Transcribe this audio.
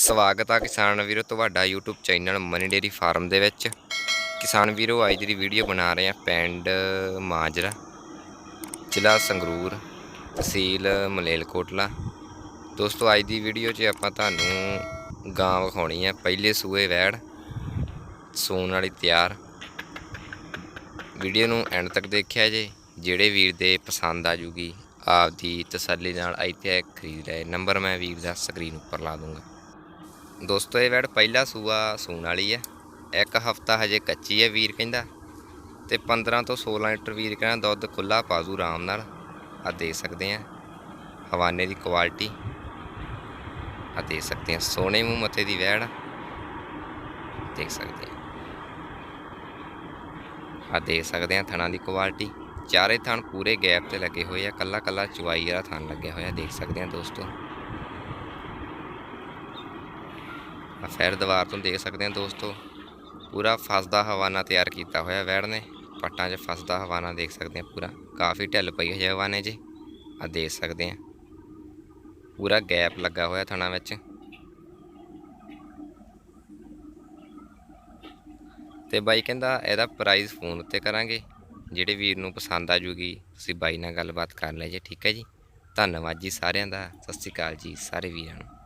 ਸਵਾਗਤ ਆ ਕਿਸਾਨ ਵੀਰੋ ਤੁਹਾਡਾ YouTube channel Mani dairy farm ਦੇ ਵਿੱਚ। ਕਿਸਾਨ ਵੀਰੋ, ਅੱਜ ਦੀ ਵੀਡੀਓ ਬਣਾ ਰਹੇ ਆ ਪਿੰਡ ਮਾਜਰਾ, ਜ਼ਿਲ੍ਹਾ ਸੰਗਰੂਰ, ਤਹਿਸੀਲ ਮਲੇਲਕੋਟਲਾ ਦੋਸਤੋ, ਅੱਜ ਦੀ ਵੀਡੀਓ 'ਚ ਆਪਾਂ ਤੁਹਾਨੂੰ ਗਾਂ ਵਿਖਾਉਣੀ ਆ, ਪਹਿਲੇ ਸੂਏ ਵੈੜ, ਸੂਣ ਵਾਲੀ ਤਿਆਰ। ਵੀਡੀਓ ਨੂੰ ਐਂਡ ਤੱਕ ਦੇਖਿਆ ਜੇ, ਜਿਹੜੇ ਵੀਰ ਦੇ ਪਸੰਦ ਆ ਜੂਗੀ, ਆਪਦੀ ਤਸੱਲੀ ਨਾਲ ਇੱਥੇ ਖਰੀਦ ਰਹੇ ਨੰਬਰ ਮੈਂ ਵੀਰ ਦਾ ਸਕਰੀਨ ਉੱਪਰ ਲਾ ਦੂੰਗਾ। ਦੋਸਤੋ, ਇਹ ਵੈੜ ਪਹਿਲਾ ਸੂਆ ਸੂਣ ਵਾਲੀ ਹੈ ਇੱਕ ਹਫਤਾ ਹਜੇ ਕੱਚੀ ਹੈ ਵੀਰ ਕਹਿੰਦਾ ਤੇ 15 ਤੋਂ 16 ਲੀਟਰ ਵੀਰ ਕਹਿੰਦਾ ਦੁੱਧ ਖੁੱਲਾ ਪਾਜੂ ਆਰਾਮ ਨਾਲ। ਆ ਦੇ ਸਕਦੇ ਆ। ਹਵਾਨੇ ਦੀ ਕੁਆਲਿਟੀ ਆ ਦੇ ਸਕਦੇ ਆ। ਸੋਹਣੇ ਮੂੰਹ ਮੱਥੇ ਦੀ ਵੈੜ। ਦੇਖ ਸਕਦੇ ਆ। ਆ ਦੇ ਸਕਦੇ ਆ ਥਣਾ ਦੀ ਕੁਆਲਿਟੀ ਚਾਰੇ ਥਣ ਪੂਰੇ ਗੈਪ ਤੇ ਲੱਗੇ ਹੋਏ ਆ। ਕੱਲਾ ਕੱਲਾ ਚੁਆਈ ਵਾਲਾ ਥਣ ਲੱਗਿਆ ਹੋਇਆ। ਦੇਖ ਸਕਦੇ ਆ ਦੋਸਤੋ ਆ ਫਿਰ ਦੀਵਾਰ ਤੋਂ ਦੇਖ ਸਕਦੇ ਹਾਂ ਦੋਸਤੋ, ਪੂਰਾ ਫਸਦਾ ਹਵਾਨਾ ਤਿਆਰ ਕੀਤਾ ਹੋਇਆ ਵੈੜ ਨੇ, ਪੱਟਾਂ 'ਚ ਫਸਦਾ ਹਵਾਨਾ ਦੇਖ ਸਕਦੇ ਹਾਂ ਪੂਰਾ, ਕਾਫੀ ਢਿੱਲ ਪਈ ਹੋਈ ਹਵਾਨੇ 'ਚ ਆ ਦੇਖ ਸਕਦੇ ਹਾਂ। ਪੂਰਾ ਗੈਪ ਲੱਗਾ ਹੋਇਆ ਥਣਾ ਵਿੱਚ। ਤੇ ਬਾਈ ਕਹਿੰਦਾ ਇਹਦਾ ਪ੍ਰਾਈਸ ਫੋਨ ਉੱਤੇ ਕਰਾਂਗੇ, ਜਿਹੜੇ ਵੀਰ ਨੂੰ ਪਸੰਦ ਆ ਜੂਗੀ, ਤੁਸੀਂ ਬਾਈ ਨਾਲ ਗੱਲਬਾਤ ਕਰ ਲੈ ਜੇ, ਠੀਕ ਹੈ ਜੀ। ਧੰਨਵਾਦ ਜੀ ਸਾਰਿਆਂ ਦਾ, ਸਤਿ ਸ਼੍ਰੀ ਅਕਾਲ ਜੀ, ਸਾਰੇ ਵੀਰਾਂ ਨੂੰ।